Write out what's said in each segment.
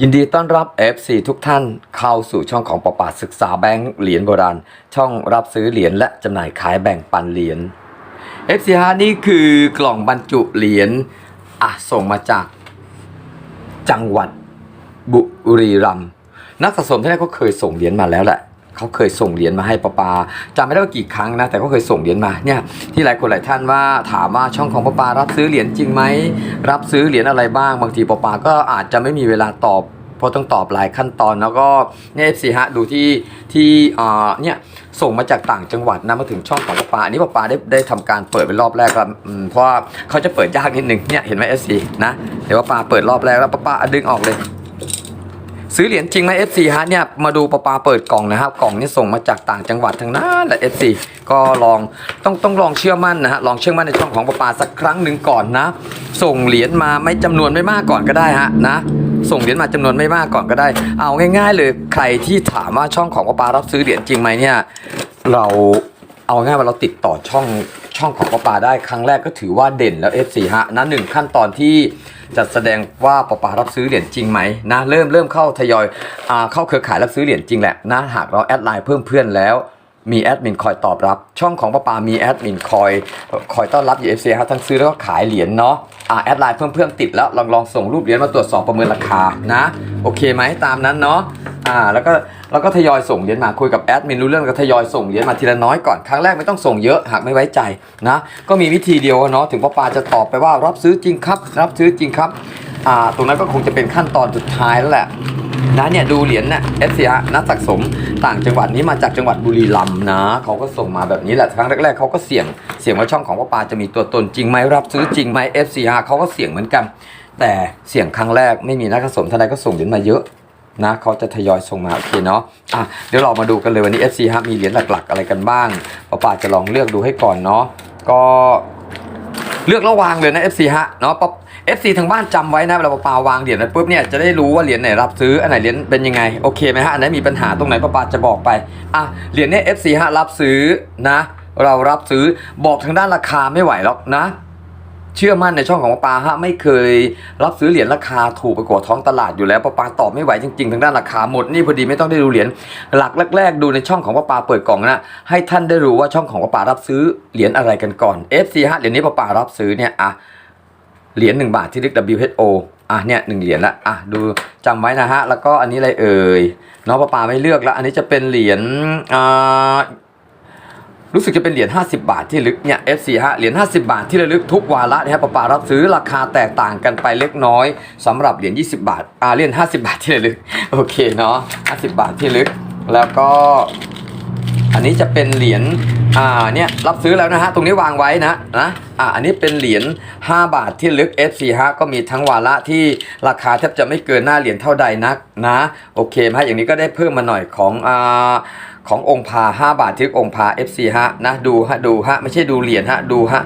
ยินดีต้อนรับ FC ทุกท่านเข้าสู่ช่องของประปาศึกษาแบงค์เหรียญโบราณ ช่องรับซื้อเหรียญและจำหน่ายขายแบ่งปันเหรียญ FC ฮะนี่คือกล่องบรรจุเหรียญอะส่งมาจากจังหวัดบุรีรัมย์นักสะสมที่นั่นก็เคยส่งเหรียญมาแล้วแหละ เขาเคยส่งเหรียญมาให้ประปาจำไม่ได้ว่ากี่ครั้งนะ แต่ก็เคยส่งเหรียญมาเนี่ยที่หลายคนหลายท่านว่าถามว่าช่องของประปารับซื้อเหรียญจริงไหมรับซื้อเหรียญอะไรบ้างบางทีประปาก็อาจจะไม่มีเวลาตอบเพราะต้องตอบหลายขั้นตอนแล้วก็เนี่ยเอฟซีฮะดูที่ที่อ่าเนี่ยส่งมาจากต่างจังหวัดนะมาถึงช่องของปะปาอันนี้ปะปาได้ได้ทำการเปิดเป็นรอบแรกแล้วเพราะเขาจะเปิดยากนิดนึงเนี่ยเห็นไหมเอฟซีนะเดี๋ยวปะปาเปิดรอบแรกแล้วปะปาดึงออกเลย ซื้อเหรียญจริงไหม FC ฮะเนี่ยมาดูปะปาเปิดกล่องนะครับ กล่องนี้ส่งมาจากต่างจังหวัดทั้งนั้นแหละ FC ก็ลองต้องต้องลองเชื่อมั่นนะฮะลองเชื่อมั่นในช่องของปะปาสักครั้งหนึ่งก่อนนะ ส่งเหรียญมาไม่จำนวนไม่มากก่อนก็ได้ฮะนะส่งเหรียญมาจำนวนไม่มากก่อนก็ได้ เอาง่าย ๆ เลยใครที่ถามว่าช่องของปะปารับซื้อเหรียญจริงไหมเนี่ยเราเอาง่ายว่าเราติดต่อช่องช่องของปะปาได้ครั้งแรกก็ถือว่าเด่นแล้ว F4 ฮะนะหนึ่งขั้นตอนที่ จัดแสดงว่าปปารับซื้อเหรียญจริงไหมนะเริ่มเริ่มเข้าทยอยอ่าเข้าเครือข่ายรับซื้อเหรียญจริงแหละนะหากเราแอดไลน์เพิ่มเพื่อนแล้ว มีแอดมินคอยตอบรับ ช่องของปะปามีแอดมินคอยคอยต้อนรับอยู่ FC ครับทั้งซื้อแล้วก็ขายเหรียญเนาะอ่าแอดไลน์เพิ่มเพื่อนติดแล้วลองลองส่งรูปเหรียญมาตรวจสอบประเมินราคานะ โอเคไหมตามนั้นเนาะอ่าแล้วก็แล้วก็ทยอยส่งเหรียญมาคุยกับแอดมินรู้เรื่องก็ทยอยส่งเหรียญมาทีละน้อยก่อนครั้งแรกไม่ต้องส่งเยอะหากไม่ไว้ใจนะก็มีวิธีเดียวเนาะถึงปะปาจะตอบไปว่ารับซื้อจริงครับ รับซื้อจริงครับอ่าตรงนั้นก็คงจะเป็นขั้นตอนสุดท้ายแล้วแหละ นะเนี่ยดูเหรียญเนี่ยเอสซีฮะนักสะสมต่างจังหวัดนี้มาจากจังหวัดบุรีรัมย์นะเขาก็ส่งมาแบบนี้แหละครั้งแรกๆเขาก็เสี่ยงเสี่ยงว่าช่องของพ่อปาจะมีตัวตนจริงไหมรับซื้อจริงไหมเอฟซีฮะเขาก็เสี่ยงเหมือนกัน แต่เสี่ยงครั้งแรกไม่มีนักสะสมท่านใดก็ส่งเหรียญมาเยอะนะเขาจะทยอยส่งมาโอเคเนาะอะเดี๋ยวเรามาดูกันเลยวันนี้ FC ฮะมีเหรียญหลักๆ อะไรกันบ้างป้าปาจะลองเลือกดูให้ก่อนเนาะก็เลือกแล้ววางเลยนะ FC ฮะเนาะป๊อป FC ทางบ้านจำไว้นะเวลาปาปาวางเหรียญไปปุ๊บเนี่ยจะได้รู้ว่าเหรียญไหนรับซื้ออันไหนเหรียญเป็นยังไงโอเคไหมฮะอันไหนมีปัญหาตรงไหนปาปาจะบอกไปอะเหรียญเนี่ย FC ฮะรับซื้อนะ เรารับซื้อบอกทางด้านราคาไม่ไหวหรอกนะเชื่อมั่นในช่องของปาปาฮะไม่เคยรับซื้อเหรียญราคาถูกไปกว่าท้องตลาดอยู่แล้วปาปาตอบไม่ไหวจริงๆทางด้านราคาหมดนี่พอดีไม่ต้องได้ดูเหรียญหลักแรกๆดูในช่องของปาปาเปิดกล่องนะให้ท่านได้รู้ว่าช่องของปาปารับซื้อเหรียญอะไรกันก่อน FC ฮะเหรียญนี้ปาปารับซื้อเนี่ยอะ เหรียญ1บาทที่เรียก WHO อะเนี่ยหนึ่งเหรียญละอะดูจำไว้นะฮะ แล้วก็อันนี้อะไรเอ่ยน้องปลาปาไม่เลือกแล้ว อันนี้จะเป็นเหรียญอ่ารู้สึกจะเป็นเหรียญ50 บาทที่ลึกเนี่ย FC ฮะเหรียญ50 บาทที่ระลึกทุกวาระนะครับปลาปารับซื้อราคาแตกต่างกันไปเล็กน้อยสำหรับเหรียญ20 บาทอ่าเหรียญ50 บาทที่ระลึกโอเคเนาะ50 บาทที่ลึก แล้วก็ อันนี้จะเป็นเหรียญอ่าเนี่ยรับซื้อแล้วนะฮะตรงนี้วางไว้นะนะอ่าอันนี้เป็นเหรียญ5บาทที่ลึก FC ฮะก็มีทั้งวาระที่ราคาแทบจะไม่เกินหน้าเหรียญเท่าใดนักนะโอเคไหมอย่างนี้ก็ได้เพิ่มมาหน่อยของอ่าขององค์พา 5 บาทที่องค์พา FC ฮะนะดูฮะดูฮะไม่ใช่ดูเหรียญฮะดูฮะ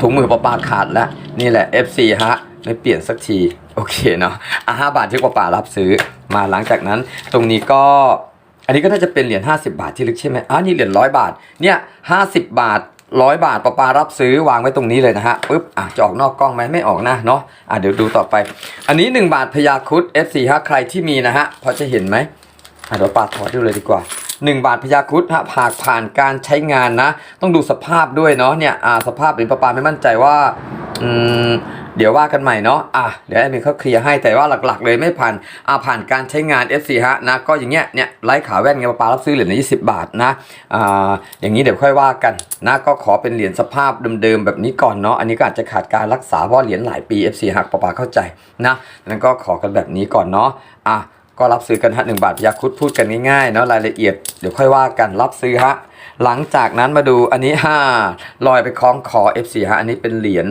ถุงมือประปาขาดแล้วนี่แหละ FC ฮะไม่เปลี่ยนสักที โอเคเนาะอะ5บาทที่ประปารับซื้อมาหลังจากนั้น ตรงนี้ก็ อันนี้ก็น่าจะเป็นเหรียญ50 บาทที่ลึกใช่ไหมอ่านี่เหรียญร้อยบาท เนี่ย50บาทร้อยบาทปะปารับซื้อวางไว้ตรงนี้เลยนะฮะปุ๊บอะจะออกนอกกล้องไหมไม่ออกนะเนาะอะเดี๋ยวดูต่อไป อันนี้ 1 บาทพยาคุด F4 ฮะใครที่มีนะฮะพอจะเห็นไหมอะเดี๋ยวปาถอดดูเลยดีกว่า 1 บาทพยาครุดฮะผ่านผ่านการใช้งานนะ ต้องดูสภาพด้วยเนาะเนี่ยอ่าสภาพหรียญปะปาไม่มั่นใจว่าอืมเดี๋ยวว่ากันใหม่เนาะอะเดี๋ยวแอดมินเขาเคลียร์ให้แต่ว่าหลักๆ เลยไม่ผ่านอ่าผ่านการใช้งาน FC ฮะนะก็อย่างเงี้ยเนี่ยไลฟ์ขาแว่นไงปาปารับซื้อเหรียญละ20บาทนะอ่าอย่างนี้เดี๋ยวค่อยว่ากันนะก็ขอเป็นเหรียญสภาพเดิมๆแบบนี้ก่อนเนาะอันนี้ก็อาจจะขาดการรักษาเพราะเหรียญหลายปี FC หักปาปาเข้าใจนะนั้นก็ขอกันแบบนี้ก่อนเนาะอะ ก็รับซื้อกันฮะหนึ่งบาทยาคุดพูดกันง่ายๆเนาะรายละเอียดเดี๋ยวค่อยว่ากันรับซื้อฮะหลังจากนั้นมาดูอันนี้ห้าลอยไปคล้องคอ FC ฮะอันนี้เป็นเหรียญ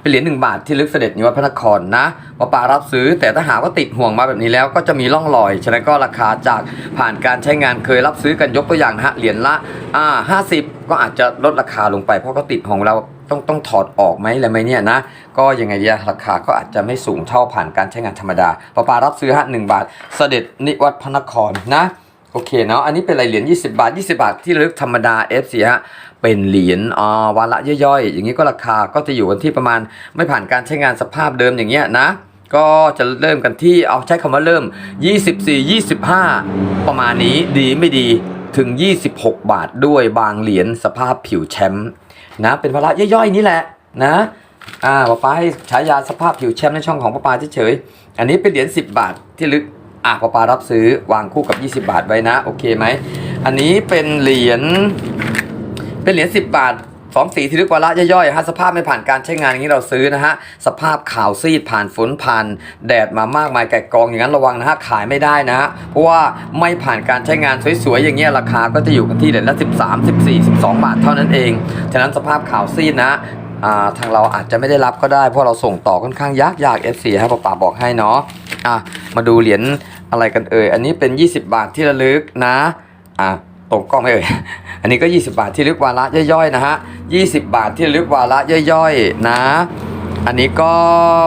เป็นเหรียญหนึ่งบาทที่ลึกเสด็จนิวัฒพระนครนะปาปารับซื้อแต่ถ้าหากว่าติดห่วงมาแบบนี้แล้วก็จะมีร่องรอย ฉะนั้นก็ราคาจากผ่านการใช้งานเคยรับซื้อกันยกตัวอย่างฮะเหรียญละอ่าห้าสิบก็อาจจะลดราคาลงไปเพราะก็ติดห่วงเรา ต้องต้องถอดออกไหมอะไรไหมเนี่ยนะ ก็ยังไงดีอะราคาก็อาจจะไม่สูงเท่าผ่านการใช้งานธรรมดาปาปารับซื้อฮะหนึ่งบาท เสด็จนิวัฒพระนครนะโอเคเนาะ อันนี้เป็นอะไรเหรียญ20 บาท 20 บาทที่ระลึกธรรมดา F4 ฮะ เป็นเหรียญอ่าวาระย่อยๆ อย่างนี้ก็ราคาก็จะอยู่กันที่ประมาณไม่ผ่านการใช้งานสภาพเดิมอย่างเงี้ยนะ ก็จะเริ่มกันที่เอาใช้คำว่าเริ่ม 24 25 ประมาณนี้ดีไม่ดีถึง 26 บาทด้วยบางเหรียญสภาพผิวแชมป์ นะเป็นภาระย่อยๆนี่แหละนะอ่าป้าป้าให้ฉายาสภาพผิวแชมป์ในช่องของป้าป้าเฉยๆอันนี้เป็นเหรียญ10 บาทที่ลึกอะป้าป้ารับซื้อวางคู่กับ 20 บาทไว้นะโอเคไหมอันนี้เป็นเหรียญเป็นเหรียญ10 บาท สองสีที่ลึกวาระย่อยๆฮะสภาพไม่ผ่านการใช้งานอย่างนี้เราซื้อนะฮะสภาพขาวซีดผ่านฝนผ่านแดดมามากมายแกะกองอย่างนั้นระวังนะฮะขายไม่ได้นะฮะเพราะว่าไม่ผ่านการใช้งานสวยๆอย่างเงี้ยราคาก็จะอยู่กันที่เหรียญละ 13 14 12 บาทเท่านั้นเองฉะนั้นสภาพขาวซีดนะทางเราอาจจะไม่ได้รับก็ได้เพราะเราส่งต่อค่อนข้างยากยาก F4 ให้ป้าป๋าบอกให้เนาะอะมาดูเหรียญอะไรกันเอ่ยอันนี้เป็น 20 บาทที่ระลึกนะอะ ตรงกล้องไหมเอ่ยอันนี้ก็ 20 บาทที่ลึกวาระย่อยๆนะฮะ20 บาทที่ลึกวาระย่อยๆนะ อันนี้ก็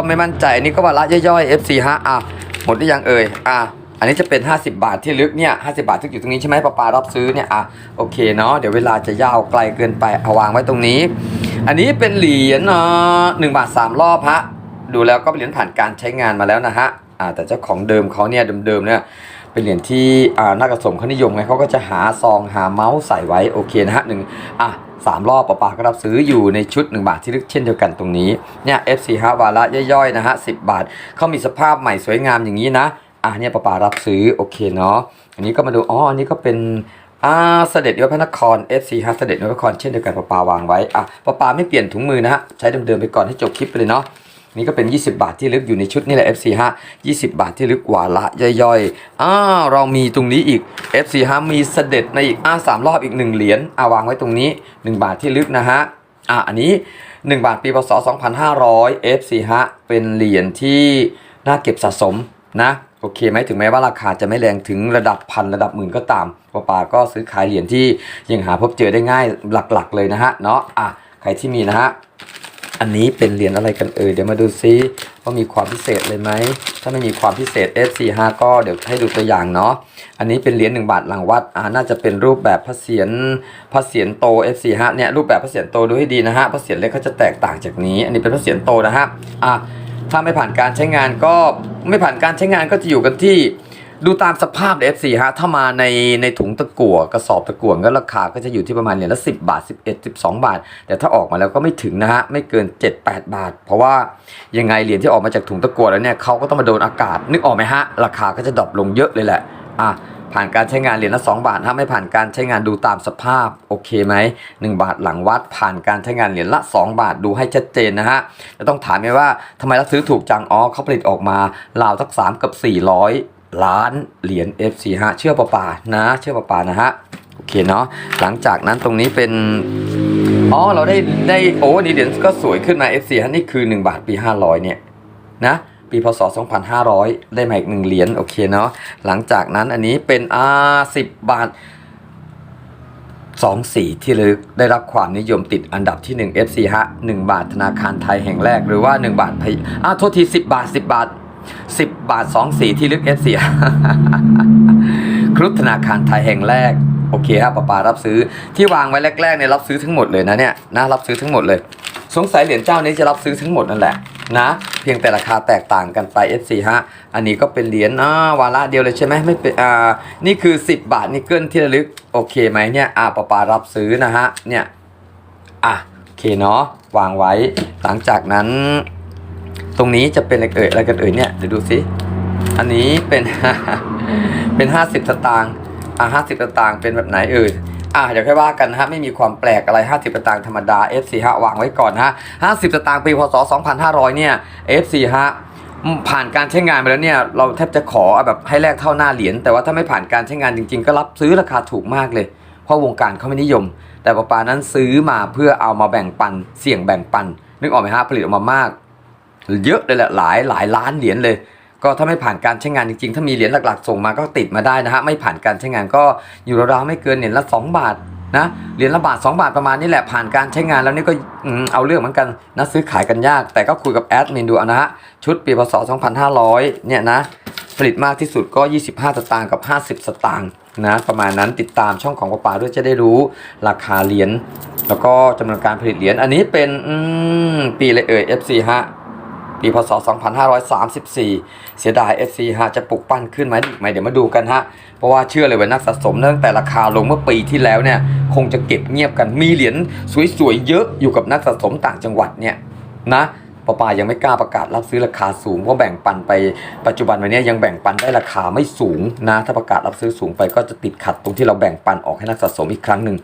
ไม่มั่นใจอันนี้ก็วาระย่อยๆ FC ฮะอะหมดหรือยังเอ่ยอะอันนี้จะเป็น 50 บาทที่ลึกเนี่ย50บาทที่อยู่ตรงนี้ใช่ไหมปลาปลารับซื้อเนี่ยอะโอเคเนาะเดี๋ยวเวลาจะยาวไกลเกินไปเอาวางไว้ตรงนี้ อันนี้เป็นเหรียญเนาะหนึ่งบาทสามรอบฮะดูแล้วก็เป็นเหรียญผ่านการใช้งานมาแล้วนะฮะอ่าแต่เจ้าของเดิมเขาเนี่ยเดิมๆเนี่ย เป็นเหรียญที่อ่านักกระสมเขานิยมไงเขาก็จะหาซองหาเมาส์ใส่ไว้โอเคนะฮะหนึ่งอะสามรอบปะปาก็รับซื้ออยู่ในชุด 1 บาทที่ลึกเช่นเดียวกันตรงนี้เนี่ย F4 5วาระย่อยๆนะฮะ10 บาทเขามีสภาพใหม่สวยงามอย่างนี้นะอะเนี่ยปะปารับซื้อโอเคเนาะอันนี้ก็มาดูอ๋ออันนี้ก็เป็นอ่าเสด็จยศพระนคร F4 5เสด็จยศพระนครเช่นเดียวกันปะปาวางไว้อะปะปาไม่เปลี่ยนถุงมือนะฮะใช้เดิมๆไปก่อนให้จบคลิปไปเลยเนาะ นี่ก็เป็น 20 บาทที่ลึกอยู่ในชุดนี่แหละ FC ฮะ20 บาทที่ลึกกว่าละย่อยๆอ้าวเรามีตรงนี้อีก FC ฮะมีเสด็จในอีกอ้าสามรอบอีก 1 เหรียญอ่าวางไว้ตรงนี้ 1 บาทที่ลึกนะฮะอะอันนี้ 1 บาทปีพศ 2500 FC ฮะเป็นเหรียญที่น่าเก็บสะสมนะโอเคไหมถึงแม้ว่าราคาจะไม่แรงถึงระดับพันระดับหมื่นก็ตามปาปาก็ซื้อขายเหรียญที่ยังหาพบเจอได้ง่ายหลักๆเลยนะฮะเนาะอะใครที่มีนะฮะ อันนี้เป็นเหรียญอะไรกันเอ่ยเดี๋ยวมาดูซิว่ามีความพิเศษเลยไหมถ้าไม่มีความพิเศษ F45 ก็เดี๋ยวให้ดูตัวอย่างเนาะอันนี้เป็นเหรียญ1บาทหลังวัดอ่าน่าจะเป็นรูปแบบพระเศียรพระเศียรโต F45 เนี่ยรูปแบบพระเศียรโตดูให้ดีนะฮะพระเศียรเล็กเขาจะแตกต่างจากนี้ อันนี้เป็นพระเศียรโตนะฮะอะถ้าไม่ผ่านการใช้งานก็ไม่ผ่านการใช้งานก็จะอยู่กันที่ ดูตามสภาพ F4 ฮะ ถ้ามาในในถุงตะกั่วกระสอบตะกั่วก็ราคาก็จะอยู่ที่ประมาณเหรียญละ10 บาท 11 12 บาท แต่ถ้าออกมาแล้วก็ไม่ถึงนะฮะ ไม่เกิน 7 8 บาท เพราะว่ายังไงเหรียญที่ออกมาจากถุงตะกั่วแล้วเนี่ยเขาก็ต้องมาโดนอากาศนึกออกไหมฮะ ราคาก็จะดรอปลงเยอะเลยแหละอะผ่านการใช้งานเหรียญละ2บาทฮะไม่ผ่านการใช้งานดูตามสภาพโอเคไหม1บาทหลังวัด ผ่านการใช้งานเหรียญละ 2 บาทดูให้ชัดเจนนะฮะจะต้องถามไหมว่าทำไมเราซื้อถูกจังอ๋อเขาผลิตออกมาราวสัก3กับ400 ล้านเหรียญ F4 ฮะเชื่อปะปานะ เชื่อปะปานะฮะโอเคเนาะหลังจากนั้นตรงนี้เป็นอ๋อเราได้ได้โอ้นี่เหรียญก็สวยขึ้นมา F4 ฮะนี่คือ 1 บาทปี 500 เนี่ยนะปีพศ 2500 ได้มาอีกหนึ่งเหรียญโอเคเนาะหลังจากนั้นอันนี้เป็นอ่า10บาทสองสีที่ลึกได้รับความนิยมติดอันดับที่ 1 FC ฮะ1บาทธนาคารไทยแห่งแรกหรือว่า 1 บาทพอ่าโทษที 10 บาท 10 บาท 10 บาท 2 สีที่ลึก FC ครุฑธนาคารไทยแห่งแรก โอเคครับป้าปารับซื้อที่วางไว้แรกๆเนี่ยรับซื้อทั้งหมดเลยนะเนี่ยนะรับซื้อทั้งหมดเลย สงสัยเหรียญเจ้านี้จะรับซื้อทั้งหมดนั่นแหละนะ เพียงแต่ราคาแตกต่างกันไป FC ฮะ อันนี้ก็เป็นเหรียญอ่าวาระเดียวเลยใช่ไหมไม่เป็นอ่านี่คือ 10 บาทนิกเกิลที่ระลึก โอเคไหมเนี่ยอ่าปาปารับซื้อนะฮะเนี่ยอะโอเคเนาะวางไว้หลังจากนั้น ตรงนี้จะเป็นอะไรเอ่ยอะไรกันเอ่ยเนี่ยเดี๋ยวดูสิอันนี้เป็นเป็น50สตางค์อะ50สตางค์เป็นแบบไหนเอ่ยอะเดี๋ยวค่อยว่ากันนะฮะไม่มีความแปลกอะไร 50สตางค์ธรรมดา F4 ฮะวางไว้ก่อนฮะ50สตางค์ปีพศ 2500 เนี่ย F4 ฮะผ่านการใช้งานไปแล้วเนี่ยเราแทบจะขอแบบให้แลกเท่าหน้าเหรียญแต่ว่าถ้าไม่ผ่านการใช้งานจริงๆ ก็รับซื้อราคาถูกมากเลย เพราะวงการเขาไม่นิยม แต่ปปานั้นซื้อมาเพื่อเอามาแบ่งปัน เสี่ยงแบ่งปัน นึกออกไหมฮะผลิตออกมามาก เยอะเลยแหละหลายหลายล้านเหรียญเลย ก็ถ้าไม่ผ่านการใช้งานจริงๆ ถ้ามีเหรียญหลักๆ ส่งมาก็ติดมาได้นะฮะไม่ผ่านการใช้งานก็อยู่ราวๆไม่เกินเหรียญละ2บาทนะเหรียญละบาท 2 บาทประมาณนี้แหละผ่านการใช้งานแล้วนี่ก็เอาเรื่องเหมือนกันนะซื้อขายกันยาก แต่ก็คุยกับแอดมินดูนะฮะชุดปีพศ 2500 เนี่ยนะผลิตมากที่สุดก็ 25 สตางค์กับ 50 สตางค์นะประมาณนั้นติดตามช่องของปาปาด้วยจะได้รู้ราคาเหรียญแล้วก็จำนวนการผลิตเหรียญอันนี้เป็นปีอะไรเอ่ย FC ฮะ ปีพศ 2534 เสียดาย FC ฮะจะปลุกปั้นขึ้นไหมอีกไหมเดี๋ยวมาดูกันฮะ เพราะว่าเชื่อเลยว่านักสะสมตั้งแต่ราคาลงเมื่อปีที่แล้วเนี่ย คงจะเก็บเงียบกันมีเหรียญสวยๆเยอะอยู่กับนักสะสมต่างจังหวัดเนี่ยนะปปายังไม่กล้าประกาศรับซื้อราคาสูงเพราะแบ่งปันไปปัจจุบันวันนี้ยังแบ่งปันได้ราคาไม่สูงนะถ้าประกาศรับซื้อสูงไปก็จะติดขัดตรงที่เราแบ่งปันออกให้นักสะสมอีกครั้งหนึ่ง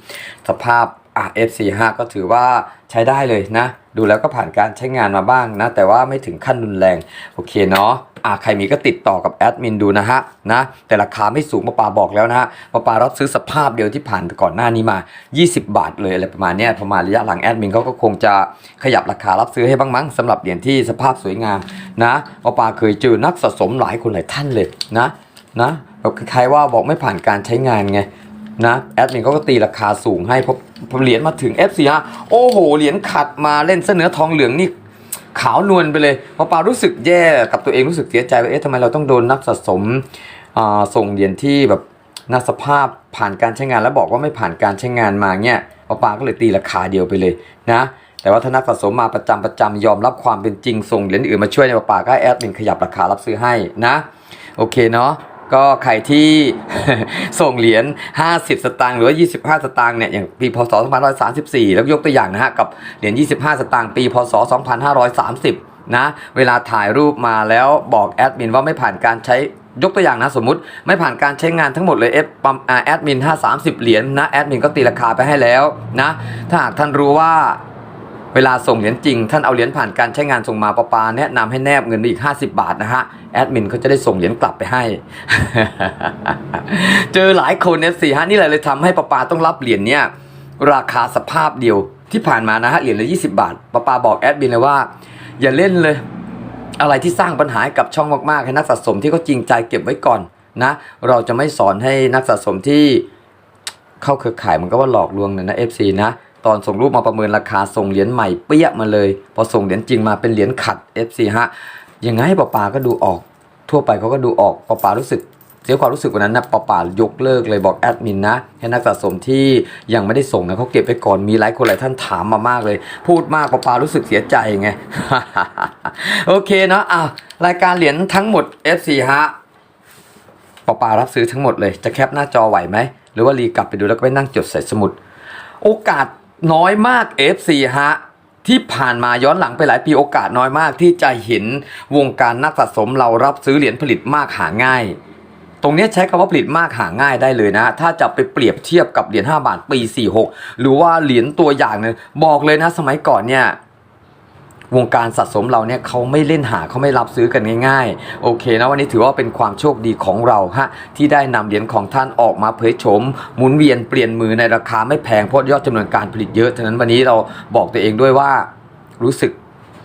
สภาพอะ F45 ก็ถือว่าใช้ได้เลยนะ ดูแล้วก็ผ่านการใช้งานมาบ้างนะ แต่ว่าไม่ถึงขั้นรุนแรง โอเคเนาะอะใครมีก็ติดต่อกับแอดมินดูนะฮะนะแต่ราคาไม่สูงมาปาบอกแล้วนะฮะมาปารับซื้อสภาพเดียวที่ผ่านก่อนหน้านี้มา 20 บาทเลยอะไรประมาณเนี้ยประมาณระยะหลังแอดมินเขาก็คงจะขยับราคารับซื้อให้บ้างมั้งสำหรับเหรียญที่สภาพสวยงามนะมาปาเคยเจอนักสะสมหลายคนหลายท่านเลยนะนะแบบคล้ายๆว่าบอกไม่ผ่านการใช้งานไง นะแอดมินเขาก็ตีราคาสูงให้พอพอเหรียญมาถึง F4 โอ้โห เหรียญขัดมาเล่นเสนอทองเหลืองนี่ขาวนวลไปเลยพอปารู้สึกแย่กับตัวเองรู้สึกเสียใจว่าเอ๊ะทำไมเราต้องโดนนักสะสมส่งเหรียญที่แบบนักสภาพผ่านการใช้งานแล้วบอกว่าไม่ผ่านการใช้งานมาเนี่ยปาปาก็เลยตีราคาเดียวไปเลยนะแต่ว่าถ้านักสะสมมาประจำประจำยอมรับความเป็นจริงส่งเหรียญอื่นมาช่วยในปาปาก็แอดมินขยับราคารับซื้อให้นะโอเคเนาะ ก็ใครที่ ส่งเหรียญ 50 สตางค์หรือว่า 25 สตางค์เนี่ยอย่างปีพศ 2534 แล้วยกตัวอย่างนะฮะกับเหรียญ 25 สตางค์ปีพศ 2530 นะเวลาถ่ายรูปมาแล้วบอกแอดมินว่าไม่ผ่านการใช้ยกตัวอย่างนะสมมุติไม่ผ่านการใช้งานทั้งหมดเลยเอฟปั๊มอ่าแอดมิน5 30 เหรียญนะแอดมินก็ตีราคาไปให้แล้วนะถ้าหากท่านรู้ว่า เวลาส่งเหรียญจริง ท่านเอาเหรียญผ่านการใช้งานส่งมาปาปาแนะนำให้แนบเงินไปอีก 50 บาทนะฮะแอดมินเขาจะได้ส่งเหรียญกลับไปให้ เจอหลายคนเนี่ยสี่ฮะนี่แหละเลยทำให้ปาปาต้องรับเหรียญเนี่ยราคาสภาพเดียวที่ผ่านมานะฮะเหรียญละ20บาทปาปาบอกแอดมินเลยว่า อย่าเล่นเลย อะไรที่สร้างปัญหาให้กับช่องมากๆให้นักสะสมที่เขาจริงใจเก็บไว้ก่อนนะ เราจะไม่สอนให้นักสะสมที่เข้าเครือข่ายมันก็ว่าหลอกลวงนะนะ FC นะ ตอนส่งรูปมาประเมินราคาส่งเหรียญใหม่เปี้ยมาเลย พอส่งเหรียญจริงมาเป็นเหรียญขัด FC ฮะยังไงปอปาก็ดูออก ทั่วไปเขาก็ดูออกปอปารู้สึกเสียความรู้สึกวันนั้นนะปอปายกเลิกเลยบอกแอดมินนะให้นักสะสมที่ยังไม่ได้ส่งนะเขาเก็บไว้ก่อนมีหลายคนหลายท่านถามมามากเลย พูดมากปอปารู้สึกเสียใจไง โอเคเนาะอะรายการเหรียญทั้งหมด FC ฮะปอปารับซื้อทั้งหมดเลย จะแคปหน้าจอไหวไหม หรือว่ารีกลับไปดูแล้วก็ไปนั่งจดใส่สมุด โอกาส น้อยมาก FC ฮะที่ผ่านมาย้อนหลังไปหลายปีโอกาสน้อยมากที่จะเห็นวงการนักสะสมเรารับซื้อเหรียญผลิตมากหาง่าย ตรงนี้ใช้คำว่าผลิตมากหาง่ายได้เลยนะ ถ้าจะไปเปรียบเทียบกับเหรียญ5บาทปี 46 หรือว่าเหรียญตัวอย่างเนี่ยบอกเลยนะสมัยก่อนเนี่ย วงการสะสมเราเนี่ยเขาไม่เล่นหาเขาไม่รับซื้อกันง่ายๆ โอเคนะวันนี้ถือว่าเป็นความโชคดีของเราฮะที่ได้นำเหรียญของท่านออกมาเผยโฉมหมุนเวียนเปลี่ยนมือในราคาไม่แพงเพราะยอดจำนวนการผลิตเยอะฉะนั้นวันนี้เราบอกตัวเองด้วยว่ารู้สึก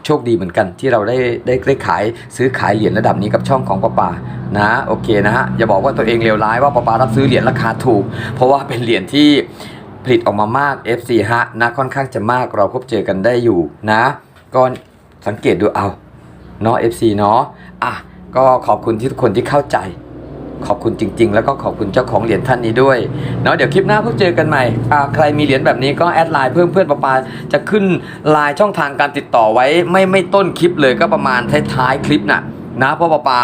โชคดีเหมือนกันที่เราได้ได้ได้ขายซื้อขายเหรียญระดับนี้กับช่องของป้าปานะโอเคนะฮะอย่าบอกว่าตัวเองเลวร้ายว่าป้าปารับซื้อเหรียญราคาถูก เพราะว่าเป็นเหรียญที่ผลิตออกมามาก FC ฮะนะค่อนข้างจะมากเราพบเจอกันได้อยู่นะ ก็สังเกตดูเอาเนาะ FC เนาะอะก็ขอบคุณที่ทุกคนที่เข้าใจ ขอบคุณจริง ๆ แล้วก็ขอบคุณเจ้าของเหรียญท่านนี้ด้วยเนาะเดี๋ยวคลิปหน้าพบเจอกันใหม่อ่าใครมีเหรียญแบบนี้ก็แอดไลน์เพิ่มเพื่อนประปาจะขึ้นไลน์ช่องทางการติดต่อไว้ ไม่ไม่ต้นคลิปเลยก็ประมาณท้ายๆคลิปน่ะนะเพราะประปา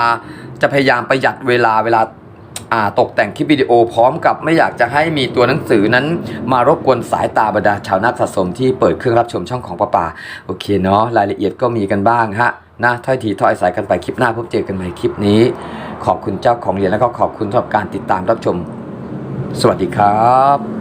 จะพยายามประหยัดเวลาเวลา ตกแต่งคลิปวิดีโอพร้อมกับไม่อยากจะให้มีตัวหนังสือนั้น มารบกวนสายตาบรรดาชาวนักสะสมที่เปิดเครื่องรับชมช่องของป้าป่าโอเคเนาะรายละเอียดก็มีกันบ้างฮะนะถ้อยทีถ้อยสายกันไปคลิปหน้าพบเจอกันใหม่คลิปนี้ ขอบคุณเจ้าของเหรียญแล้วก็ขอบคุณสำหรับการติดตามรับชม สวัสดีครับ